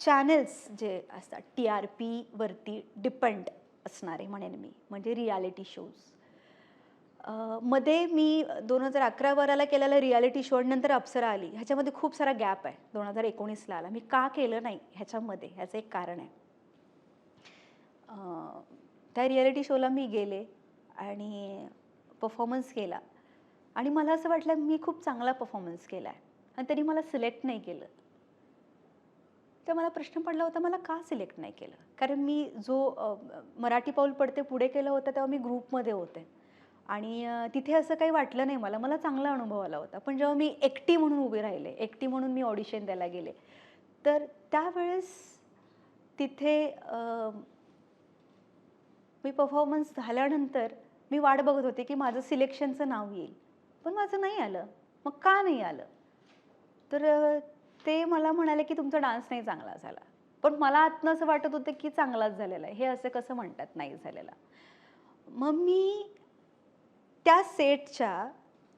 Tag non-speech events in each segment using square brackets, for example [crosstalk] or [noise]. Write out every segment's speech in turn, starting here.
Channels जे असतात T R पीवरती depend असणारे म्हणेन मी म्हणजे रियालिटी शोजमध्ये मी दोन हजार अकरा बाराला केलेला रियालिटी शो नंतर अप्सरा आली. ह्याच्यामध्ये खूप सारा गॅप आहे दोन हजार एकोणीसला आला. मी का केलं नाही ह्याच्यामध्ये ह्याचं एक कारण आहे. त्या रियालिटी शोला मी गेले आणि परफॉर्मन्स केला. आणि मला असं वाटलं मी खूप चांगला परफॉर्मन्स केला आहे आणि तरी मला सिलेक्ट नाही केलं. तर मला प्रश्न पडला होता मला का सिलेक्ट नाही केलं? कारण मी जो मराठी पाऊल पडते पुढे केलं होतं तेव्हा मी ग्रुपमध्ये होते. आणि तिथे असं काही वाटलं नाही मला मला चांगला अनुभव आला होता. पण जेव्हा मी एकटी म्हणून उभी राहिले एकटी म्हणून मी ऑडिशन द्यायला गेले तर त्यावेळेस तिथे मी परफॉर्मन्स झाल्यानंतर मी वाट बघत होते की माझं सिलेक्शनचं नाव येईल. पण माझं नाही आलं. मग का नाही आलं? तर ते मला म्हणाले की तुमचा डान्स नाही चांगला झाला. पण मला आतनं असं वाटत होतं की चांगलाच झालेला आहे. हे असं कसं म्हणतात? नाही झालेला. मग मी त्या सेटच्या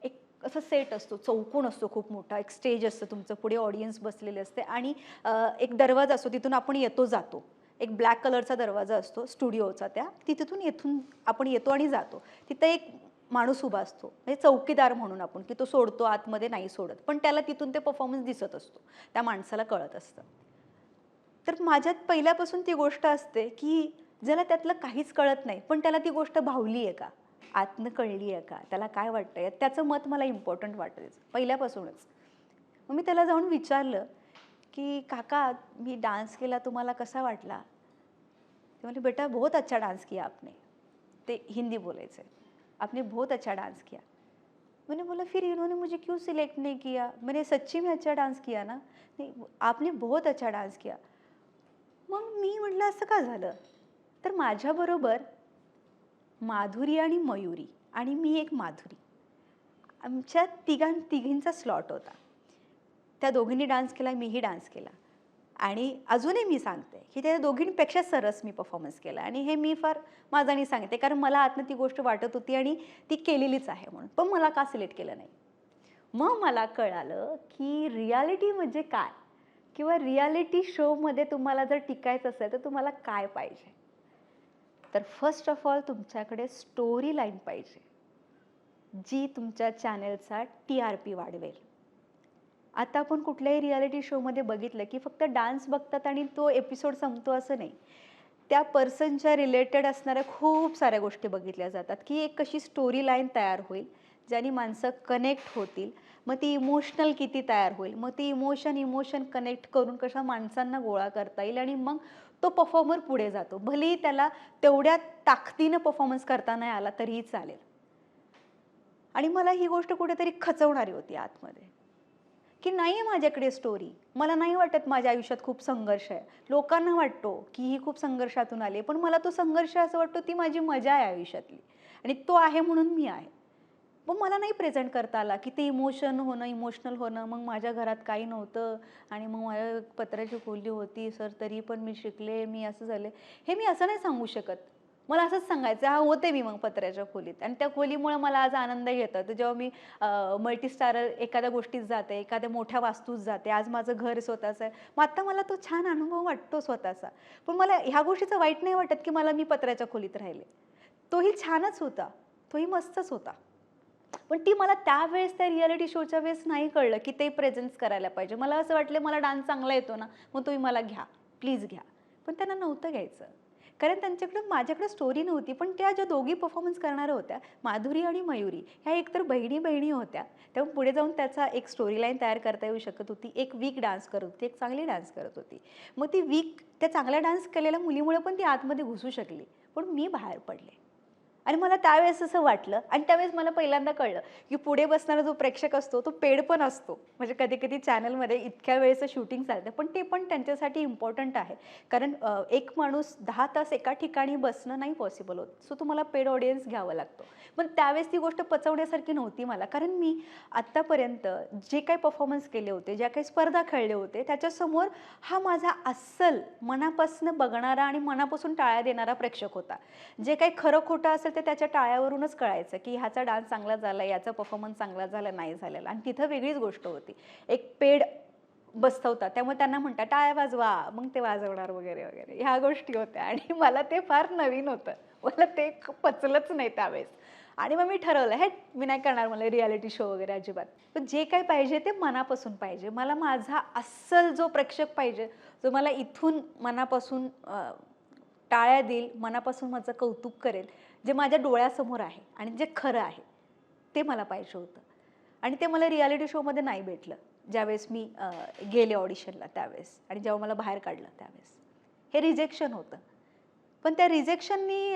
एक असा सेट असतो चौकोन असतो खूप मोठा. एक स्टेज असतं तुमचं पुढे ऑडियन्स बसलेले असते आणि एक दरवाजा असतो तिथून आपण येतो जातो. एक ब्लॅक कलरचा दरवाजा असतो स्टुडिओचा त्या. तिथून येथून आपण येतो आणि जातो. तिथं एक माणूस उभा असतो. म्हणजे चौकीदार म्हणून आपण की तो सोडतो आतमध्ये नाही सोडत. पण त्याला तिथून ते परफॉर्मन्स दिसत असतो. त्या माणसाला कळत असतं. तर माझ्यात पहिल्यापासून ती गोष्ट असते की ज्याला त्यातलं काहीच कळत नाही पण त्याला ती गोष्ट भावली आहे का? आतनं कळली आहे का? त्याला काय वाटतंय? त्याचं मत मला इम्पॉर्टंट वाटायचं पहिल्यापासूनच. मग मी त्याला जाऊन विचारलं की काका मी डान्स केला तुम्हाला कसा वाटला? ते म्हणजे बेटा बहुत अच्छा डान्स किया आपने. ते हिंदी बोलायचे आपने बहुत अच्छा डांस किया। मैंने बोला फिर इन्होंने मुझे क्यों सिलेक्ट नहीं किया? मैंने सच्ची में अच्छा डांस किया ना? नहीं आपने बहुत अच्छा डांस किया। मग मी म्हटलं असं का झालं? तर माझ्याबरोबर माधुरी आणि मयुरी आणि मी एक माधुरी. आमच्या तिघां तिघींचा स्लॉट होता. त्या दोघींनी डान्स केला मीही डान्स केला. आणि अजूनही मी सांगते की त्या दोघींपेक्षा सरस मी परफॉर्मन्स केला आणि हे मी फार माझानी सांगते कारण मला आतनं ती गोष्ट वाटत होती आणि ती केलेलीच आहे म्हणून. पण मला का सिलेक्ट केलं नाही? मग मला कळालं की रियालिटी म्हणजे काय? किंवा रियालिटी शोमध्ये तुम्हाला जर टिकायचं असेल तर तुम्हाला काय पाहिजे? तर फर्स्ट ऑफ ऑल तुमच्याकडे स्टोरी लाईन पाहिजे जी तुमच्या चॅनेलचा टी आर पी वाढवेल. आता आपण कुठल्याही रियालिटी शोमध्ये बघितलं की फक्त डान्स बघतात आणि तो एपिसोड संपतो असं नाही. त्या पर्सनच्या रिलेटेड असणाऱ्या खूप साऱ्या गोष्टी बघितल्या जातात की एक कशी स्टोरी लाईन तयार होईल ज्याने माणसं कनेक्ट होतील. मग ती इमोशनल किती तयार होईल मग ती इमोशन इमोशन कनेक्ट करून कशा माणसांना गोळा करता येईल आणि मग तो परफॉर्मर पुढे जातो. भलेही त्याला तेवढ्या ताकदीनं परफॉर्मन्स करता नाही आला तरीही चालेल. आणि मला ही गोष्ट कुठेतरी खचवणारी होती आतमध्ये. की नाही आहे माझ्याकडे स्टोरी मला नाही वाटत माझ्या आयुष्यात खूप संघर्ष आहे. लोकांना वाटतो की ही खूप संघर्षातून आली आहे पण मला तो संघर्ष असं वाटतो ती माझी मजा आहे आयुष्यातली. आणि तो आहे म्हणून मी आहे. पण मला नाही प्रेझेंट करता आला की ते इमोशन होणं इमोशनल होणं. मग माझ्या घरात काही नव्हतं आणि मग माझ्या पत्राची खोली होती सर तरी पण मी शिकले मी असं झाले. हे मी असं नाही सांगू शकत. मला असंच सांगायचं हा होते मी मग पत्र्याच्या खोलीत. आणि त्या खोलीमुळे मला आज आनंद घेतो तर जेव्हा मी मल्टीस्टार एखाद्या गोष्टीत जाते एखाद्या मोठ्या वास्तूत जाते आज माझं घर स्वतःचं आहे. मग आत्ता मला तो छान अनुभव वाटतो स्वतःचा. पण मला ह्या गोष्टीचं वाईट नाही वाटत की मला मी पत्र्याच्या खोलीत राहिले. तोही छानच होता. तोही मस्तच होता. पण ती मला त्यावेळेस त्या रियालिटी शोच्या वेळेस नाही कळलं की ते प्रेझेन्स करायला पाहिजे. मला असं वाटलं मला डान्स चांगला येतो ना मग तुम्ही मला घ्या. प्लीज घ्या. पण त्यांना नव्हतं घ्यायचं. कारण त्यांच्याकडे माझ्याकडे स्टोरी नव्हती पण त्या ज्या दोघी परफॉर्मन्स करणाऱ्या होत्या माधुरी आणि मयुरी ह्या एकतर बहिणी बहिणी होत्या. तेव्हा पुढे जाऊन त्याचा एक स्टोरी लाईन तयार करता येऊ शकत होती. एक वीक डान्स करत होती एक चांगली डान्स करत होती. मग ती वीक त्या चांगल्या डान्स केलेल्या मुलीमुळे पण ती आतमध्ये घुसू शकली. पण मी बाहेर पडले. आणि मला त्यावेळेस असं वाटलं आणि त्यावेळेस मला पहिल्यांदा कळलं की पुढे बसणारा जो प्रेक्षक असतो तो पेड पण असतो. म्हणजे कधी कधी चॅनलमध्ये इतक्या वेळेचं शूटिंग चालतं पण ते पण त्यांच्यासाठी इम्पॉर्टंट आहे. कारण एक माणूस दहा तास एका ठिकाणी बसणं नाही पॉसिबल होत. सो तुम्हाला पेड ऑडियन्स घ्यावं लागतो. पण त्यावेळेस ती गोष्ट पचवण्यासारखी नव्हती मला. कारण मी आत्तापर्यंत जे काही परफॉर्मन्स केले होते ज्या काही स्पर्धा खेळले होते त्याच्यासमोर हा माझा अस्सल मनापासून बघणारा आणि मनापासून टाळ्या देणारा प्रेक्षक होता. जे काही खरं खोटं असेल ते त्याच्या टाळ्यावरूनच कळायचं की ह्याचा डान्स चांगला झाला याचा परफॉर्मन्स चांगला झाला नाही झालेला. आणि तिथं वेगळीच गोष्ट होती. एक पेड बसवतात. त्यामुळे त्यांना म्हणतात टाळ्या वाजवा मग ते वाजवणार वगैरे वगैरे. ह्या गोष्टी होत्या. [laughs] आणि मला ते फार नवीन होतं. मला ते पचलंच नाही त्यावेळेस. आणि मग मी ठरवलं हे मी नाही करणार मला रियालिटी शो वगैरे अजिबात. पण जे काय पाहिजे ते मनापासून पाहिजे. मला माझा अस्सल जो प्रेक्षक पाहिजे जो मला इथून मनापासून टाळ्या देईल मनापासून माझं कौतुक करेल जे माझ्या डोळ्यासमोर आहे आणि जे खरं आहे ते मला पाहिजे होतं. आणि ते मला रियालिटी शोमध्ये नाही भेटलं. ज्यावेळेस मी गेले ऑडिशनला त्यावेळेस आणि जेव्हा मला बाहेर काढलं त्यावेळेस. हे रिजेक्शन होतं. पण त्या रिजेक्शननी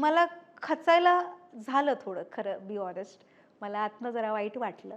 मला खचायला झालं थोडं खरं बी ऑनेस्ट मला आतनं जरा वाईट वाटलं.